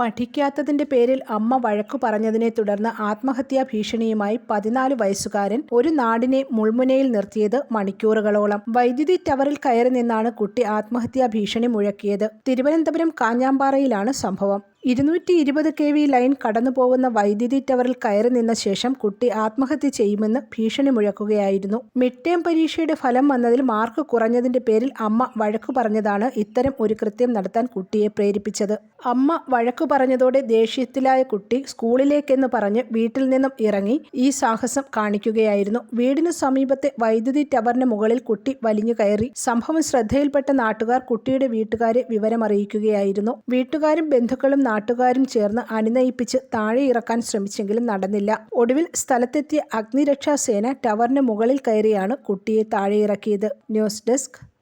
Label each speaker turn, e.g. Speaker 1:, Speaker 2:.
Speaker 1: പഠിക്കാത്തതിന്റെ പേരിൽ അമ്മ വഴക്കു പറഞ്ഞതിനെ തുടർന്ന് ആത്മഹത്യാ ഭീഷണിയുമായി പതിനാല് വയസ്സുകാരൻ ഒരു നാടിനെ മുൾമുനയിൽ നിർത്തിയത് മണിക്കൂറുകളോളം. വൈദ്യുതി ടവറിൽ കയറി നിന്നാണ് കുട്ടി ആത്മഹത്യാ ഭീഷണി മുഴക്കിയത്. തിരുവനന്തപുരം കാഞ്ഞാമ്പാറയിലാണ് സംഭവം. ഇരുന്നൂറ്റി ഇരുപത് കെ വി ലൈൻ കടന്നു പോകുന്ന വൈദ്യുതി ടവറിൽ കയറി നിന്ന ശേഷം കുട്ടി ആത്മഹത്യ ചെയ്യുമെന്ന് ഭീഷണി മുഴക്കുകയായിരുന്നു മിഡ് ടേം പരീക്ഷയുടെ ഫലം വന്നതിൽ മാർക്ക് കുറഞ്ഞതിന്റെ പേരിൽ അമ്മ വഴക്കു പറഞ്ഞതാണ് ഇത്തരം ഒരു കൃത്യം നടത്താൻ കുട്ടിയെ പ്രേരിപ്പിച്ചത്. അമ്മ വഴക്കു പറഞ്ഞതോടെ ദേഷ്യത്തിലായ കുട്ടി സ്കൂളിലേക്കെന്ന് പറഞ്ഞ് വീട്ടിൽ നിന്നും ഇറങ്ങി ഈ സാഹസം കാണിക്കുകയായിരുന്നു. വീടിനു സമീപത്തെ വൈദ്യുതി ടവറിന് മുകളിൽ കുട്ടി വലിഞ്ഞു കയറി. സംഭവം ശ്രദ്ധയിൽപ്പെട്ട നാട്ടുകാർ കുട്ടിയുടെ വീട്ടുകാരെ വിവരമറിയിക്കുകയായിരുന്നു. വീട്ടുകാരും ബന്ധുക്കളും നാട്ടുകാരും ചേർന്ന് അണിനയിപ്പിച്ച് താഴെ ഇറക്കാൻ ശ്രമിച്ചെങ്കിലും നടന്നില്ല. ഒടുവിൽ സ്ഥലത്തെത്തിയ അഗ്നിരക്ഷാസേന ടവറിന് മുകളിൽ കയറിയാണ് കുട്ടിയെ താഴെ ഇറക്കിയത്. News desk